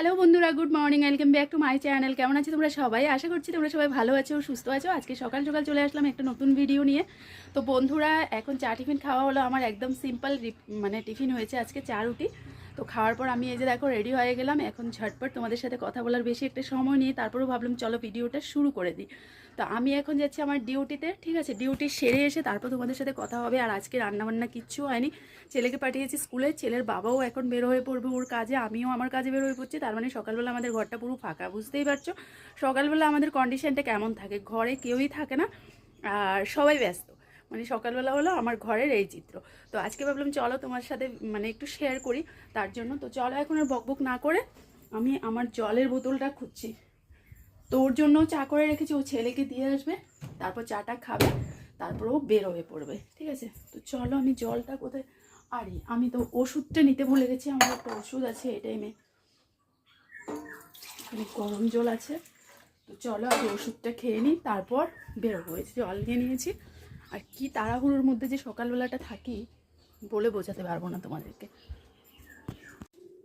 Hello বন্ধুরা good morning welcome back to my channel কেমন আছে তোমরা সবাই? আশা করছি তোমরা সবাই ভালো আছো, সুস্থ আছো। আজকে সকাল সকাল চলে আসলাম একটা নতুন ভিডিও নিয়ে। তো বন্ধুরা, এখন চা টিফিন খাওয়া হলো। আমার একদম সিম্পল মানে টিফিন হয়েছে আজকে চা রুটি। তো খাওয়ার পর আমি এই যে দেখো রেডি হয়ে গেলাম। এখন ঝটপট তোমাদের সাথে কথা বলার বেশি একটা সময় নিয়ে তারপরেও ভাবলাম, চলো ভিডিওটা শুরু করে দিই। তো আমি এখন যাচ্ছি আমার ডিউটিতে ঠিক আছে? ডিউটি সেরে এসে তারপর তোমাদের সাথে কথা হবে। আর আজকে রান্নাবান্না কিচ্ছু হয়নি। ছেলেকে পাঠিয়েছি স্কুলে ছেলের বাবাও এখন বের হয়ে পড়বে ওর কাজে। আমিও আমার কাজে বের হয়ে পড়ছি। তার মানে সকালবেলা আমাদের ঘরটা পুরো ফাঁকা, বুঝতেই পারছ? সকালবেলা আমাদের কন্ডিশনটা কেমন থাকে? ঘরে কেউই থাকে না। আর সবাই ব্যস্ত। মানে সকালবেলা হলো আমার ঘরের এই চিত্র। তো আজকে ভাবলাম চলো তোমার সাথে মানে একটু শেয়ার করি, তার জন্য। তো চলো এখন আর বকবক না করে আমি আমার জলের বোতলটা খুঁজছি। তো ওর জন্য চা করে রেখেছি, ও ছেলেকে দিয়ে আসবে, তারপর চাটা খাবে, তারপর ও বের হয়ে পড়বে, ঠিক আছে? তো চলো আমি জলটা কোথায়? আরে, আমি তো ওষুধটা নিতে ভুলে গেছি, আমার একটা ওষুধ আছে এই টাইমে গরম জল আছে। তো চলো আগে ওষুধটা খেয়ে নিই, তারপর বেরোবো। জল নিয়ে নিয়েছি। আর কি তাড়াহুড়োর মধ্যে যে সকালবেলাটা থাকি বলে বোঝাতে পারব না তোমাদেরকে।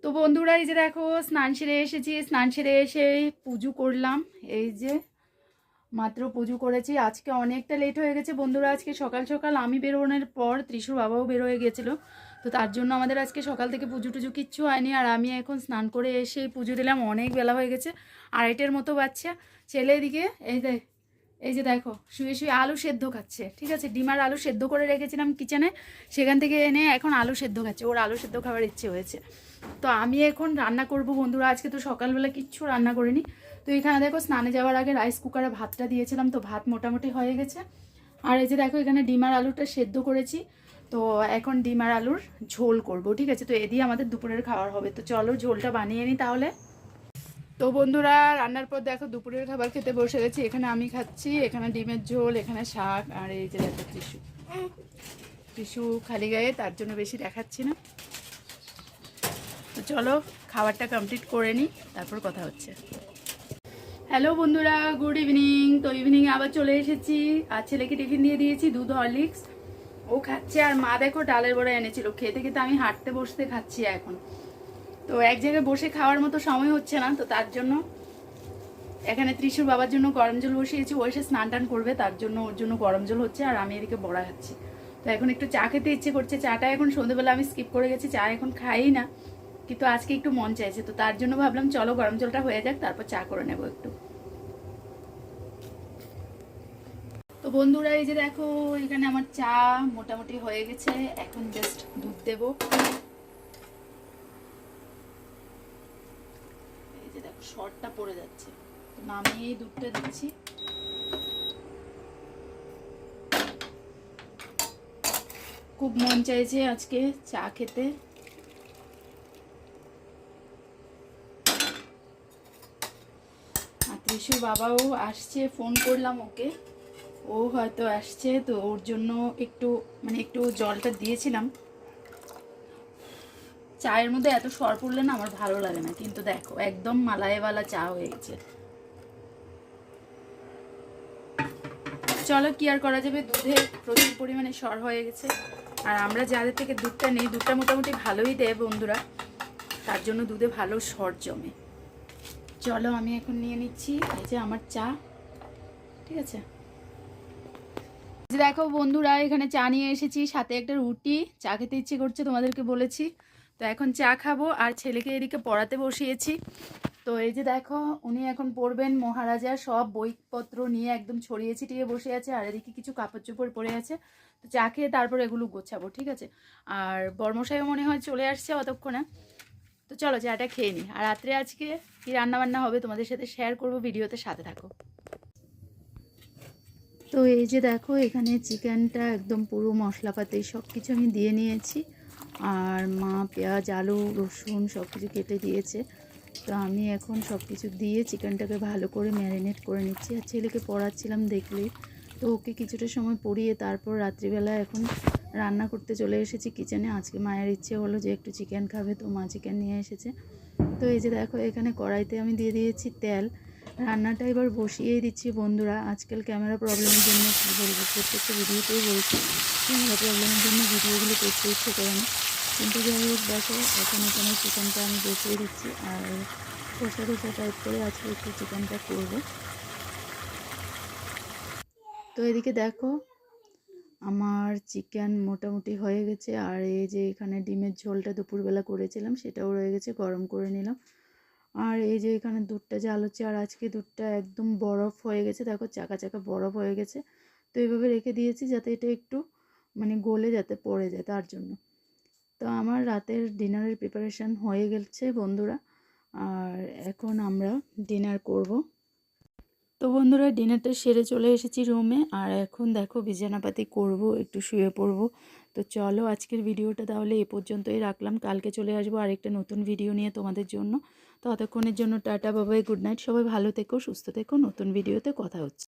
তো বন্ধুরা, এই যে দেখো, স্নান সেরে এসেছি। স্নান সেরে এসে পুজো করলাম। এই যে মাত্র পুজো করেছি। আজকে অনেকটা লেট হয়ে গেছে। বন্ধুরা, আজকে সকাল সকাল আমি বেরোনোর পর ত্রিশুর বাবাও বের হয়ে গেছিল। তো তার জন্য আমাদের আজকে সকাল থেকে পুজো টুজো কিচ্ছু হয়নি। আর আমি এখন স্নান করে এসে পুজো দিলাম। অনেক বেলা হয়ে গেছে। আড়াইটের মতো বাচ্চা ছেলে এদিকে, এই দেখ এই যে দেখো, শুয়ে শুয়ে আলু সেদ্ধ খাচ্ছে, ঠিক আছে? ডিমার আলু সেদ্ধ করে রেখেছিলাম কিচেনে সেখান থেকে এনে এখন আলু সেদ্ধ খাচ্ছে, ওর আলু সেদ্ধ খাওয়ার ইচ্ছে হয়েছে। তো আমি এখন রান্না করব বন্ধুরা, আজকে তো সকালবেলা কিচ্ছু রান্না করিনি। তো এখানে দেখো স্নানে যাওয়ার আগে রাইস কুকারে ভাতটা দিয়েছিলাম, তো ভাত মোটামুটি হয়ে গেছে। আর এই যে দেখো এখানে ডিমার আলুটা সেদ্ধ করেছি, তো এখন ডিমার আলুর ঝোল করব, ঠিক আছে? তো এদিকে আমাদের দুপুরের খাবার হবে। তো চলো ঝোলটা বানিয়ে নিই তাহলে। তো বন্ধুরা, রান্নার পর দেখো দুপুরের খাবার খেতে বসে গেছি। এখানে আমি খাচ্ছি, এখানে ডিমের ঝোল, এখানে শাক, আর এই যে দেখো টিসু টিসু খালি গায়ে, তার জন্য বেশি দেখাচ্ছি না। তো চলো, খাবারটা কমপ্লিট করে নিই, তারপর কথা হচ্ছে। হ্যালো বন্ধুরা গুড ইভিনিং তো ইভিনিংয়ে আবার চলে এসেছি। আর ছেলেকে টিফিন দিয়ে দিয়েছি, দুধ হরলিক্স ও খাচ্ছে, আর মা দেখো ডালের বড়া এনেছিল। খেতে খেতে আমি হাঁটতে বসতে খাচ্ছি এখন। তো এক জায়গায় বসে খাওয়ার মতো সময় হচ্ছে না, তো তার জন্য এখানে ত্রিশুর বাবার জন্য গরম জল বসিয়েছি, ও এসে স্নান টান করবে, তার জন্য ওর জন্য গরম জল হচ্ছে, আর আমি এদিকে বড়া খাচ্ছি। তো এখন একটু চা খেতে ইচ্ছে করছে, চাটা এখন সন্ধ্যেবেলা আমি স্কিপ করে গেছি, চা এখন খাই না, কিন্তু আজকে একটু মন চাইছে, তো তার জন্য ভাবলাম চলো গরম জলটা হয়ে যাক, তারপর চা করে নেব একটু। তো বন্ধুরা, এই যে দেখো, এখানে আমার চা মোটামুটি হয়ে গেছে, এখন জাস্ট দুধ দেবো এই যে দেখো শর্টটা পড়ে যাচ্ছে। নামিয়ে দুধটা দিচ্ছি। খুব মন চাইছে আজকে চা খেতে। ত্রিশুর বাবাও আসছে, ফোন করলাম ওকে। ও হয়তো আসছে, তো ওর জন্য একটু মানে একটু জলটা দিয়েছিলাম। চায়ের মধ্যে এত সর পড়লে না আমার ভালো লাগে না। কিন্তু দেখো, একদম মালাইওয়ালা চা হয়ে গেছে। চলো কি আর করা যাবে? দুধে প্রচুর পরিমাণে সর হয়ে গেছে। আর আমরা যাদের থেকে দুধটা নেই, দুধটা মোটামুটি ভালোই দেয় বন্ধুরা। তার জন্য দুধে ভালো সর জমে। চলো আমি এখন নিয়ে নিচ্ছি এই যে আমার চা। ঠিক আছে? দেখো বন্ধুরা, এখানে চা নিয়ে এসেছি, সাথে একটা রুটি। চা খেতে ইচ্ছে করছে তোমাদেরকে বলেছি। তো এখন চা খাব আর ছেলেকে এদিকে পড়াতে বসিয়েছি। তো এই যে দেখো, উনি এখন পড়বেন মহারাজা, সব বইপত্র নিয়ে একদম ছড়িয়ে ছিটিয়ে বসে আছে আর এদিকে কিছু কাপড় চোপড় পরে আছে। তো চা খেয়ে তারপর এগুলো গোছাবো, ঠিক আছে? আর বর্মশাইও মনে হয় চলে আসছে অতক্ষণে। তো চলো চাটা খেয়ে নিই আর রাত্রে আজকে কী রান্নাবান্না হবে তোমাদের সাথে শেয়ার করব, ভিডিওতে সাথে থাকো। তো এই যে দেখো, এখানে চিকেনটা একদম পুরো মশলাপাতি সব কিছু আমি দিয়ে নিয়েছি। আর মা, পেঁয়াজ, আলু, রসুন সব কিছু কেটে দিয়েছে। তো আমি এখন সব কিছু দিয়ে চিকেনটাকে ভালো করে ম্যারিনেট করে নিচ্ছি। আর ছেলেকে পড়াচ্ছিলাম দেখলে তো ওকে কিছুটা সময় পড়িয়ে তারপর রাত্রিবেলা এখন রান্না করতে চলে এসেছি কিচেনে। আজকে মায়ের ইচ্ছে হলো যে একটু চিকেন খাবে, তো মা চিকেন নিয়ে এসেছে। তো এই যে দেখো, এখানে কড়াইতে আমি দিয়ে দিয়েছি তেল। রান্নাটা এবার বসিয়েই দিচ্ছি, বন্ধুরা। আজকাল ক্যামেরা প্রবলেমের জন্য কী বলব? প্রত্যেকটা ভিডিওতেই বলছি ক্যামেরা প্রবলেমের জন্য ভিডিওগুলো করতে ইচ্ছে করে না। কিন্তু যাই হোক, দেখো, এখন এখানে চিকেনটা আমি বসিয়ে দিচ্ছি, আর কষা কষা টাইপ করে আজকে একটু চিকেনটা করব। তো এদিকে দেখো, আমার চিকেন মোটামুটি হয়ে গেছে, আর এই যে এখানে ডিমের ঝোলটা দুপুরবেলা করেছিলাম, সেটাও রয়ে গেছে, গরম করে নিলাম। আর এই যে এখানে দুধটা যে হচ্ছে আর আজকে দুধটা একদম বরফ হয়ে গেছে, দেখো চাকা চাকা বরফ হয়ে গেছে। তো এইভাবে রেখে দিয়েছি যাতে এটা একটু মানে গলে যাতে পড়ে যায় তার জন্য। তো আমার রাতের ডিনারের প্রিপারেশান হয়ে গেছে বন্ধুরা। আর এখন আমরা ডিনার করব। তো বন্ধুরা ডিনারটা সেরে চলে এসেছি রুমে আর এখন দেখো বিছানাপাতি করব, একটু শুয়ে পড়ব। তো চলো আজকের ভিডিওটা তাহলে এ পর্যন্তই রাখলাম। কালকে চলে আসব আরেকটা নতুন ভিডিও নিয়ে তোমাদের জন্য। ততক্ষণের জন্য টাটা, বাবাই, গুড নাইট। সবাই ভালো থেকো, সুস্থ থেকো। নতুন ভিডিওতে কথা হচ্ছে।